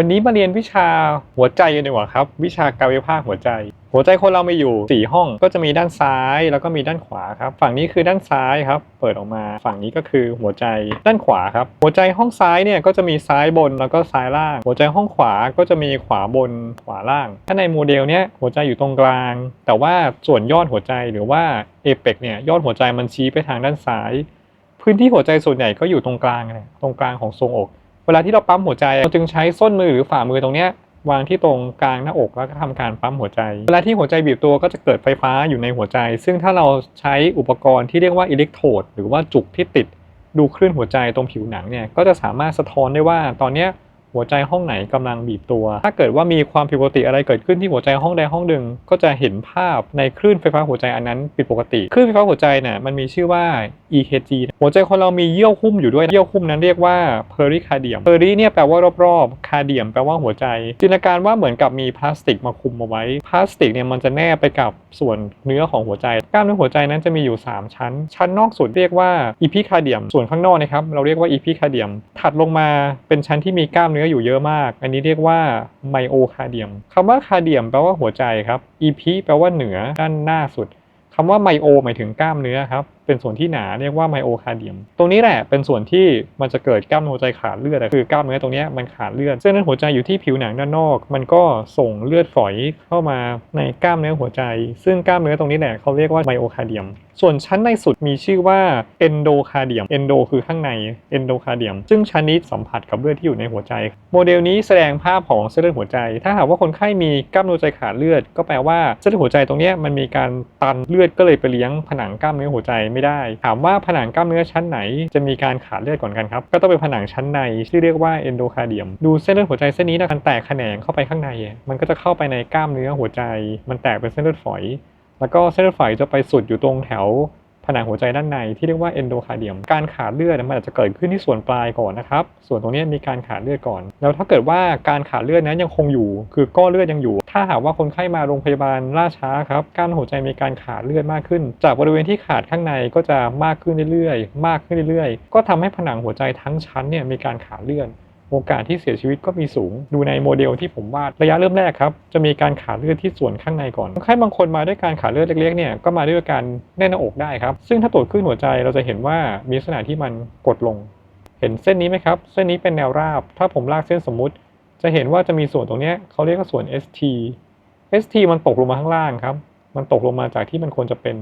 วันนี้มาเรียนวิชาหัวใจกันดีกว่าครับ วิชากายภาคหัวใจ หัวใจคนเรามีอยู่ 4 ห้องก็จะมีด้านซ้าย แล้วก็มีด้านขวาครับ ฝั่งนี้คือด้านซ้ายครับ เปิดออกมา ฝั่งนี้ก็คือหัวใจด้านขวาครับ หัวใจห้องซ้ายเนี่ยก็จะมีซ้ายบนแล้วก็ซ้ายล่าง หัวใจห้องขวาก็จะมีขวาบนขวาล่าง ถ้าในโมเดลเนี้ยหัวใจอยู่ตรงกลาง แต่ว่าส่วนยอดหัวใจหรือว่าเอเปกเนี่ยยอดหัวใจมันชี้ไปทางด้านซ้าย พื้นที่หัวใจส่วนใหญ่ก็อยู่ตรงกลางเลยตรงกลางของทรงอก เวลาที่เราปั๊มหัวใจเราจึงใช้ส้นมือหรือฝ่ามือตรงเนี้ยวางที่ตรงกลางหน้าอกแล้วก็ทำการปั๊มหัวใจ เวลาที่หัวใจบีบตัวก็จะเกิดไฟฟ้าอยู่ในหัวใจ ซึ่งถ้าเราใช้อุปกรณ์ที่เรียกว่าอิเล็กโทรดหรือว่าจุกที่ติดดูคลื่นหัวใจตรงผิวหนังเนี่ยก็จะสามารถสะท้อนได้ว่าตอนเนี้ย หัวใจห้องไหนกำลังบีบตัว ถ้าเกิดว่ามีความผิดปกติอะไรเกิดขึ้นที่หัวใจห้องใดห้องหนึ่งก็จะเห็นภาพในคลื่นไฟฟ้าหัวใจอันนั้นผิดปกติคลื่นไฟฟ้าหัวใจเนี่ยมันมีชื่อว่า EKG หัวใจคนเรามีเยื่อหุ้มอยู่ด้วยเยื่อหุ้มนั้นเรียกว่า pericardium peri เนี่ยแปลว่ารอบๆ cardium แปลว่าหัวใจ จินตนาการว่าเหมือนกับมีพลาสติกมาคุมเอาไว้ พลาสติกเนี่ยมันจะแนบไปกับส่วนเนื้อของหัวใจ กล้ามเนื้อหัวใจนั้นจะมีอยู่ 3 ชั้น ชั้นนอกสุดเรียกว่า epicardium ส่วนข้างนอกนะครับเราเรียกว่า epicardium ถัดลงมาเป็นชั้นที่มีกล้ามเนื้ออยู่เยอะมาก อันนี้เรียกว่า myocardium คำว่า cardium แปลว่าหัวใจครับ epi แปลว่าเหนือด้านหน้าสุดคำว่าไมโอหมายถึงกล้ามเนื้อครับเป็นส่วนที่หนาเรียกว่าไมโอคาเดียม ตรงนี้แหละเป็นส่วนที่มันจะเกิดกล้ามเนื้อหัวใจขาดเลือดคือกล้ามเนื้อตรงนี้มันขาดเลือดเส้นเลือดหัวใจอยู่ที่ผิวหนังด้านนอก มันก็ส่งเลือดฝอยเข้ามาในกล้ามเนื้อหัวใจ ซึ่งกล้ามเนื้อตรงนี้แหละเขาเรียกว่าไมโอคาเดียม ส่วนชั้นในสุดมีชื่อว่าเอนโดคาเดียมเอนโดคือข้างในเอนโดคาเดียมซึ่งชั้นนี้สัมผัสกับเลือดที่อยู่ในหัวใจ โมเดลนี้แสดงภาพของเส้นเลือดหัวใจ ถ้าหากว่าคนไข้มีกล้ามเนื้อหัวใจขาดเลือด ก็แปลว่าเส้นเลือดหัวใจตรงนี้มันมีการตันเลือดก็เลยไปเลี้ยงผนังกล้ามเนื้อหัวใจไม่ได้ ถามว่าผนังกล้ามเนื้อชั้นไหน จะมีการขาดเลือดก่อนกันครับก็ต้องเป็นผนังชั้นในที่เรียกว่าเอนโดคาเดียมดูเส้นเลือดหัวใจเส้นนี้นะมันแตกแขนงเข้าไปข้างใน มันก็จะเข้าไปในกล้ามเนื้อหัวใจ มันแตกเป็นเส้นเลือดฝอย แล้วก็เส้นเลือดฝอยจะไปสุดอยู่ตรงแถวผนังหัวใจด้านในที่เรียกว่าเอนโดคาเดียม การขาดเลือดมันอาจจะเกิดขึ้นที่ส่วนปลายก่อนนะครับ ส่วนตรงนี้มีการขาดเลือดก่อน แล้วถ้าเกิดว่าการขาดเลือดนั้นยังคงอยู่ คือก้อนเลือดยังอยู่ ถ้าหากว่าคนไข้มาโรงพยาบาลล่าช้าครับกล้ามหัวใจมีการขาดเลือดมากขึ้น จากบริเวณที่ขาดข้างในก็จะมากขึ้นเรื่อยๆ มากขึ้นเรื่อยๆ ก็ทำให้ผนังหัวใจทั้งชั้นเนี่ยมีการขาดเลือด โอกาสที่เสียชีวิตก็มีสูง ดูในโมเดลที่ผมวาดระยะเริ่มแรกครับ จะมีการขาดเลือดที่ส่วนข้างในก่อนคนไข้บางคนมาด้วยการขาดเลือดเล็กๆเนี่ยก็มาด้วยการแน่นหน้าอกได้ครับ ซึ่งถ้าตรวจคลื่นหัวใจเราจะเห็นว่ามีลักษณะที่มันกดลง เห็นเส้นนี้ไหมครับ เส้นนี้เป็นแนวราบ ถ้าผมลากเส้นสมมุติ จะเห็นว่าจะมีส่วนตรงนี้เขาเรียกว่าส่วน ST ST มันตกลงมาข้างล่างครับ มันตกลงมาจากที่มันควรจะเป็น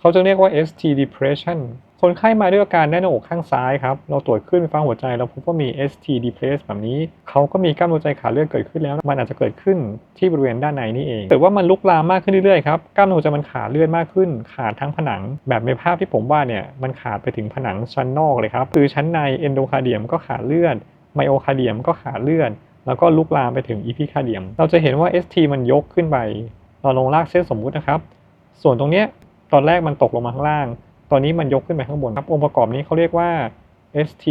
เขาจะเรียกว่า ST depression คนไข้มาด้วยอาการแน่นหน้าอกข้างซ้ายครับ เราตรวจขึ้นไฟฟ้าหัวใจเราพบว่ามี ST depress แบบนี้ เขาก็มีกล้ามหัวใจขาดเลือดเกิดขึ้นแล้ว มันอาจจะเกิดขึ้นที่บริเวณด้านในนี่เองแต่ว่ามันลุกลามมากขึ้นเรื่อยๆครับ กล้ามหัวใจมันขาดเลือดมากขึ้น ขาดทั้งผนัง แบบในภาพที่ผมว่าเนี่ย มันขาดไปถึงผนังชั้นนอกเลยครับ คือชั้นในเอนโดคาเดียมก็ขาดเลือด ไมโอคาเดียมก็ขาดเลือด แล้วก็ลุกลามไปถึงอีพิคาเดียม เราจะเห็นว่า ST มันยกขึ้นไป เราลงลากเส้นสมมุตินะครับ ส่วนตรงเนี้ยตอนแรกมันตกลงมาข้างล่าง ตอนนี้มันยกขึ้นไปข้างบนครับองค์ประกอบนี้เขาเรียกว่า ST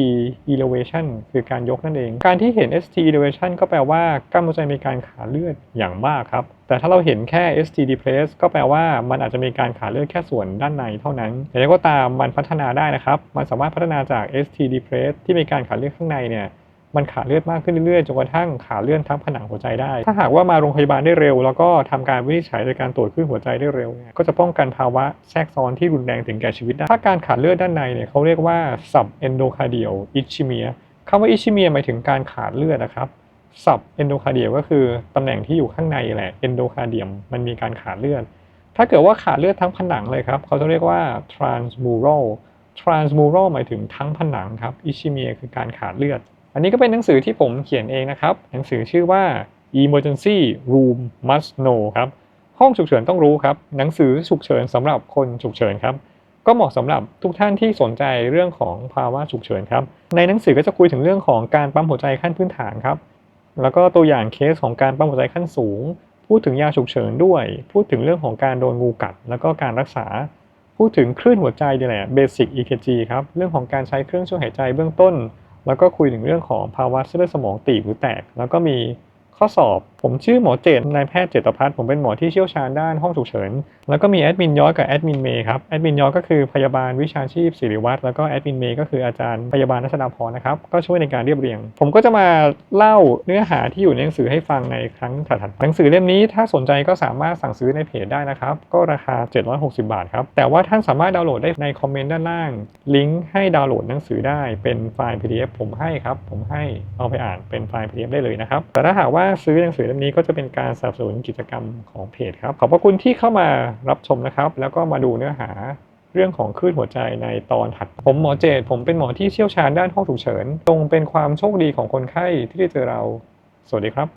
elevation คือการยกนั่นเอง การที่เห็น ST elevation ก็แปลว่ากล้ามหัวใจมีการขาเลือดอย่างมากครับ แต่ถ้าเราเห็นแค่ ST depress ก็แปลว่ามันอาจจะมีการขาเลือดแค่ส่วนด้านในเท่านั้นแต่อย่างไรก็ตามมันพัฒนาได้นะครับ มันสามารถพัฒนาจาก ST depress ที่มีการขาเลือดข้างในเนี่ย มันขาดเลือดมากขึ้นเรื่อยๆจนกระทั่งขาดเลือดทั้งผนังหัวใจได้ ถ้าหากว่ามาโรงพยาบาลได้เร็ว แล้วก็ทำการวินิจฉัยโดยการตรวจคลื่นหัวใจได้เร็วเนี่ยก็จะป้องกันภาวะแทรกซ้อนที่รุนแรงถึงแก่ชีวิตได้ถ้าการขาดเลือดด้านในเนี่ยเขาเรียกว่า sub endocardial ischemia คำว่า ischemia หมายถึงการขาดเลือดนะครับ sub endocardial ก็คือตำแหน่งที่อยู่ข้างในแหละ endocardium มันมีการขาดเลือด ถ้าเกิดว่าขาดเลือดทั้งผนังเลยครับ เขาจะเรียกว่า transmural transmural หมายถึงทั้งผนังครับ ischemia คือการขาดเลือด อันนี้ก็เป็นหนังสือที่ผมเขียนเองนะครับ หนังสือชื่อว่า Emergency Room Must Know ครับ ห้องฉุกเฉินต้องรู้ครับ หนังสือฉุกเฉินสำหรับคนฉุกเฉินครับ ก็เหมาะสำหรับทุกท่านที่สนใจเรื่องของภาวะฉุกเฉินครับ ในหนังสือก็จะคุยถึงเรื่องของการปั๊มหัวใจขั้นพื้นฐานครับ แล้วก็ตัวอย่างเคสของการปั๊มหัวใจขั้นสูง พูดถึงยาฉุกเฉินด้วย พูดถึงเรื่องของการโดนงูกัด แล้วก็การรักษา พูดถึงคลื่นหัวใจนี่แหละ Basic EKG ครับ เรื่องของการใช้เครื่องช่วยหายใจเบื้องต้น แล้วก็คุยถึงเรื่องของภาวะเส้นเลือดสมองตีบหรือแตก แล้วก็มีข้อสอบ ผมชื่อหมอเจตนายแพทย์เจตพัฒน์ผมเป็นหมอที่เชี่ยวชาญด้านห้องฉุกเฉิน แล้วก็มีแอดมินยอดกับแอดมินเมย์ครับ แอดมินยอดก็คือพยาบาลวิชาชีพศิริวัตรแล้วก็แอดมินเมย์ก็คืออาจารย์พยาบาลรัชดาพรนะครับ ก็ช่วยในการเรียบเรียง ผมก็จะมาเล่าเนื้อหาที่อยู่ในหนังสือให้ฟังในครั้งถัดๆหนังสือเล่มนี้ถ้าสนใจก็สามารถสั่งซื้อในเพจได้นะครับ ก็ราคา 760 บาทครับ แต่ว่าท่านสามารถดาวน์โหลดได้ในคอมเมนต์ด้านล่าง ลิงก์ให้ดาวน์โหลดหนังสือได้เป็นไฟล์ PDF ผมให้ครับ ผมให้เอาไปอ่านเป็นไฟล์ PDF ได้เลยนะครับ แต่ถ้าหากว่าซื้อหนังสือมนี้ก็จะเป็นการสนับสนุนกิจกรรมของเพจครับ ขอบพระคุณที่เข้ามารับชมนะครับ แล้วก็มาดูเนื้อหาเรื่องของคลื่นหัวใจในตอนถัด ผมหมอเจตผมเป็นหมอที่เชี่ยวชาญด้านห้องฉุกเฉินตรงเป็นความโชคดีของคนไข้ที่ได้เจอเรา สวัสดีครับ